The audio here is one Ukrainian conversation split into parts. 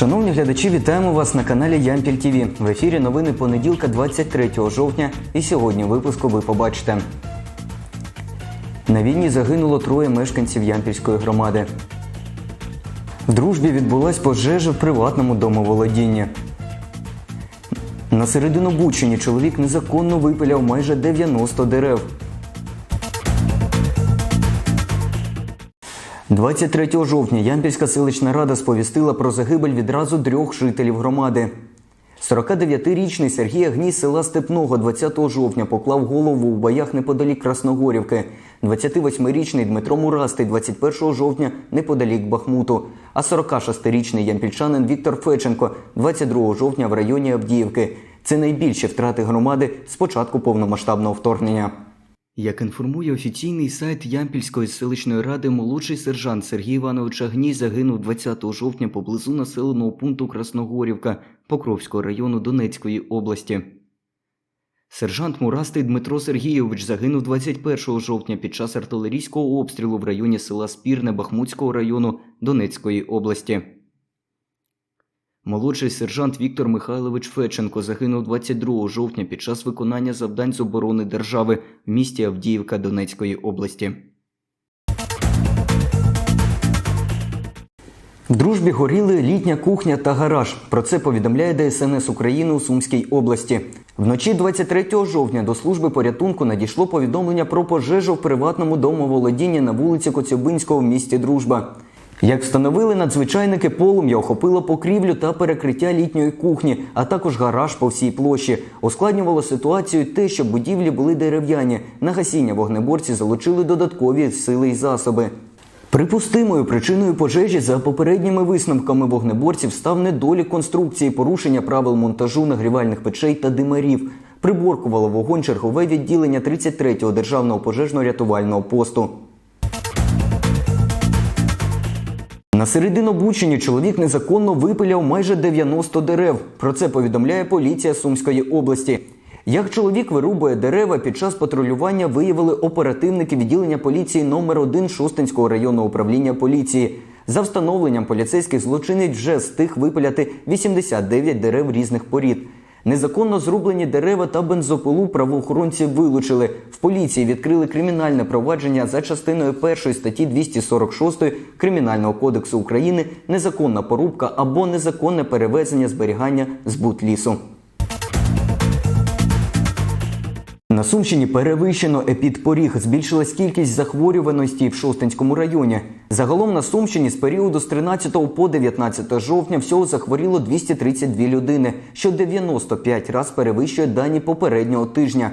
Шановні глядачі, вітаємо вас на каналі Ямпіль ТВ. В ефірі новини понеділка 23 жовтня. І сьогодні випуску ви побачите. На війні загинуло троє мешканців Ямпільської громади. В дружбі відбулась пожежа в приватному домоволодінні. На Серединобучині чоловік незаконно випиляв майже 90 дерев. 23 жовтня Ямпільська селищна рада сповістила про загибель відразу трьох жителів громади. 49-річний Сергій Агній села Степного 20 жовтня поклав голову у боях неподалік Красногорівки. 28-річний Дмитро Мурастий 21 жовтня неподалік Бахмуту. А 46-річний ямпільчанин Віктор Феченко 22 жовтня в районі Авдіївки. Це найбільші втрати громади з початку повномасштабного вторгнення. Як інформує офіційний сайт Ямпільської селищної ради, молодший сержант Сергій Іванович Агній загинув 20 жовтня поблизу населеного пункту Красногорівка Покровського району Донецької області. Сержант Мурастий Дмитро Сергійович загинув 21 жовтня під час артилерійського обстрілу в районі села Спірне Бахмутського району Донецької області. Молодший сержант Віктор Михайлович Феченко загинув 22 жовтня під час виконання завдань з оборони держави в місті Авдіївка Донецької області. В дружбі горіли літня кухня та гараж. Про це повідомляє ДСНС України у Сумській області. Вночі 23 жовтня до служби порятунку надійшло повідомлення про пожежу в приватному домоволодінні на вулиці Коцюбинського в місті Дружба. Як встановили надзвичайники, полум'я охопило покрівлю та перекриття літньої кухні, а також гараж по всій площі. Ускладнювало ситуацію те, що будівлі були дерев'яні. На гасіння вогнеборці залучили додаткові сили й засоби. Припустимою причиною пожежі за попередніми висновками вогнеборців став недолік конструкції, порушення правил монтажу нагрівальних печей та димарів. Приборкувало вогонь чергове відділення 33-го державного пожежно-рятувального посту. На Серединобучині чоловік незаконно випиляв майже 90 дерев. Про це повідомляє поліція Сумської області. Як чоловік вирубує дерева під час патрулювання, виявили оперативники відділення поліції номер 1 Шостинського районного управління поліції. За встановленням поліцейських злочинець вже встиг випиляти 89 дерев різних порід. Незаконно зрублені дерева та бензопилу правоохоронці вилучили. В поліції відкрили кримінальне провадження за частиною 1 статті 246 Кримінального кодексу України незаконна порубка або незаконне перевезення зберігання збут лісу. На Сумщині перевищено епідпоріг. Збільшилась кількість захворюваності в Шостинському районі. Загалом на Сумщині з періоду з 13 по 19 жовтня всього захворіло 232 людини, що 95 раз перевищує дані попереднього тижня.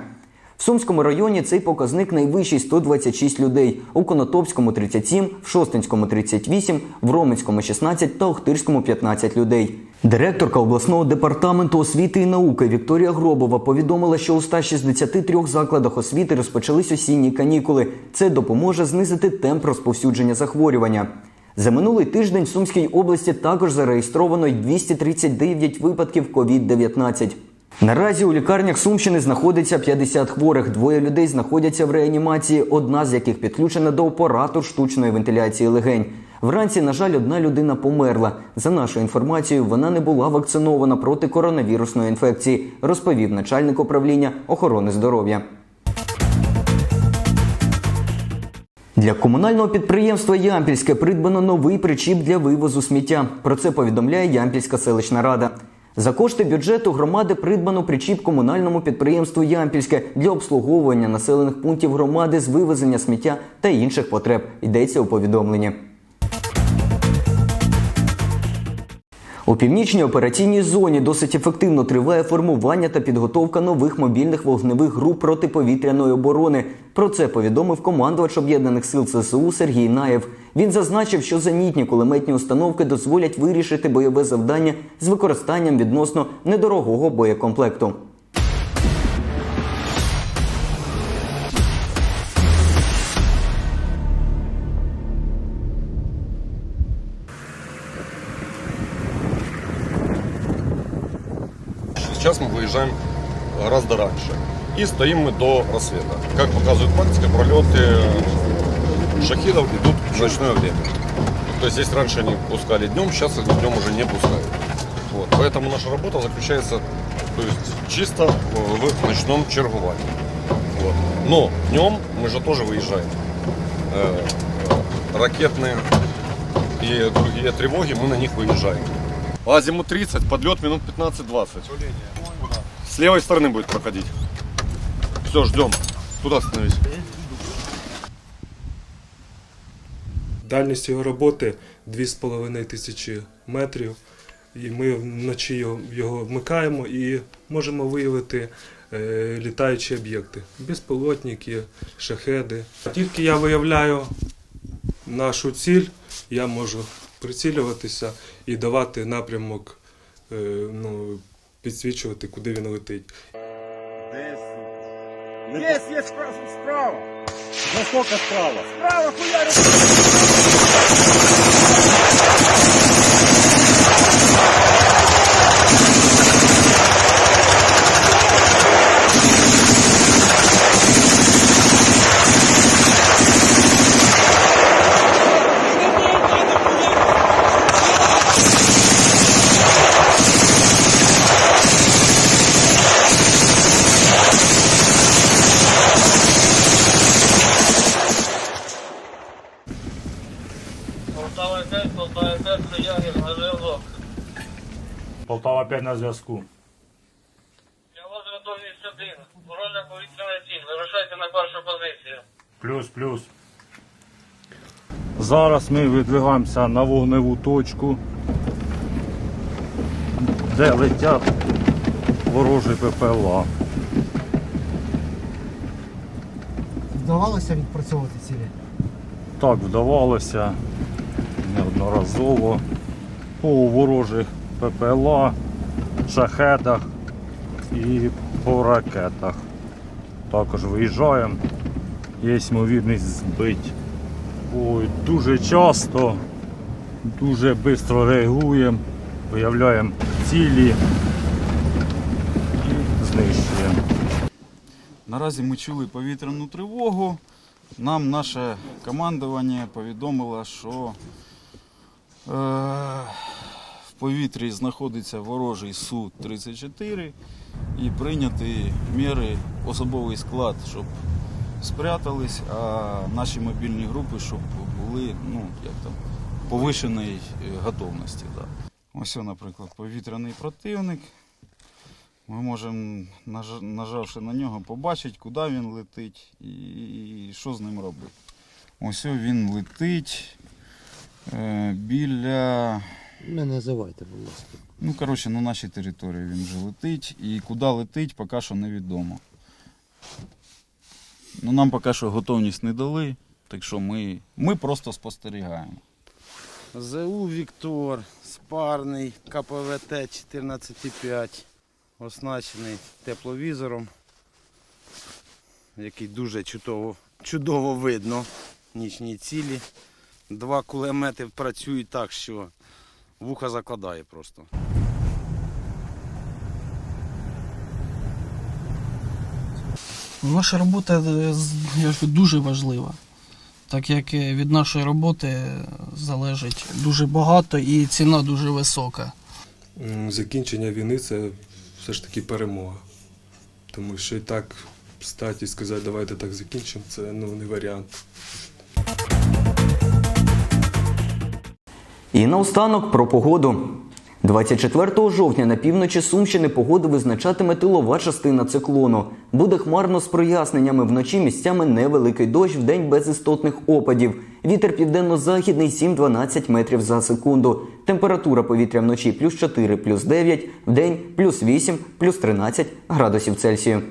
В Сумському районі цей показник найвищий 126 людей, у Конотопському 37, в Шостинському 38, в Роменському 16 та Охтирському 15 людей. Директорка обласного департаменту освіти і науки Вікторія Гробова повідомила, що у 163 закладах освіти розпочались осінні канікули. Це допоможе знизити темп розповсюдження захворювання. За минулий тиждень в Сумській області також зареєстровано й 239 випадків COVID-19. Наразі у лікарнях Сумщини знаходиться 50 хворих. Двоє людей знаходяться в реанімації, одна з яких підключена до апарату штучної вентиляції легень. Вранці, на жаль, одна людина померла. За нашою інформацією, вона не була вакцинована проти коронавірусної інфекції, розповів начальник управління охорони здоров'я. Для комунального підприємства Ямпільське придбано новий причіп для вивозу сміття. Про це повідомляє Ямпільська селищна рада. За кошти бюджету громади придбано причіп комунальному підприємству Ямпільське для обслуговування населених пунктів громади з вивезення сміття та інших потреб. Йдеться у повідомленні. У північній операційній зоні досить ефективно триває формування та підготовка нових мобільних вогневих груп протиповітряної оборони. Про це повідомив командувач об'єднаних сил ССУ Сергій Наєв. Він зазначив, що зенітні кулеметні установки дозволять вирішити бойове завдання з використанням відносно недорогого боєкомплекту. Сейчас мы выезжаем гораздо раньше. И стоим мы до рассвета. Как показывает практика, пролеты шахидов идут в ночное время. То есть, если раньше они пускали днем, сейчас они днем уже не пускают. Вот. Поэтому наша работа заключается то есть, чисто в в ночном чергувании. Вот. Но днем мы же тоже выезжаем. Э, э, Ракетные и другие тревоги, мы на них выезжаем. По азимут 30, подлет минут 15-20. С левой стороны будет проходить. Все, ждем. Туда становись. Дальність його роботи 2,5 тисячі метрів. І ми вночі його вмикаємо і можемо виявити е, літаючі об'єкти. Безпілотники, шахеди. Тільки я виявляю нашу ціль, я можу прицілюватися і давати напрямок, е, ну, підсвічувати, куди він летить. Десь є справа. справа. Справа? Справа хуярит. Полтава 5, Полтава 5, це Ягір, на зв'язок. Полтава 5 на зв'язку. Я вас готовність один. Ворожа повітряна ціль. Вирушайте на першу позицію. Плюс, плюс. Зараз ми видвигаємося на вогневу точку, де летять ворожі ППЛА. Вдавалося відпрацьовувати цілі? Так вдавалося неодноразово по ворожих ППЛА, шахедах і по ракетах. Також виїжджаємо, є ймовірність збити. Ой, дуже часто, дуже швидко реагуємо, виявляємо цілі і знищуємо. Наразі ми чули повітряну тривогу. Нам наше командування повідомило, що е, повітрі знаходиться ворожий Су-34 і прийняти міри особовий склад, щоб спрятались, а наші мобільні групи, щоб були ну, як там, повишеної е, готовності. Да. Ось, наприклад, повітряний противник. Ми можемо, нажавши на нього, побачити, куди він летить і, що з ним робити. Ось він летить е, біля. Не називайте, будь ласка. Ну, коротше, на нашій території він вже летить. І куди летить, поки що невідомо. Ну, нам поки що готовність не дали, так що ми, ми просто спостерігаємо. ЗУ Віктор, спарний КПВТ 14,5, оснащений тепловізором, який дуже чудово, чудово видно нічні цілі. Два кулемети працюють так, що вуха закладає просто. Наша робота е, дуже важлива, так як від нашої роботи залежить дуже багато і ціна дуже висока. Закінчення війни це все ж таки перемога. Тому що і так встати і сказати, давайте так закінчимо, це ну, не варіант. І наостанок про погоду. 24 жовтня на півночі Сумщини погоду визначатиме тилова частина циклону. Буде хмарно з проясненнями вночі місцями невеликий дощ, вдень без істотних опадів. Вітер південно-західний 7-12 метрів за секунду. Температура повітря вночі плюс 4, плюс 9, вдень плюс 8, плюс 13 градусів Цельсію.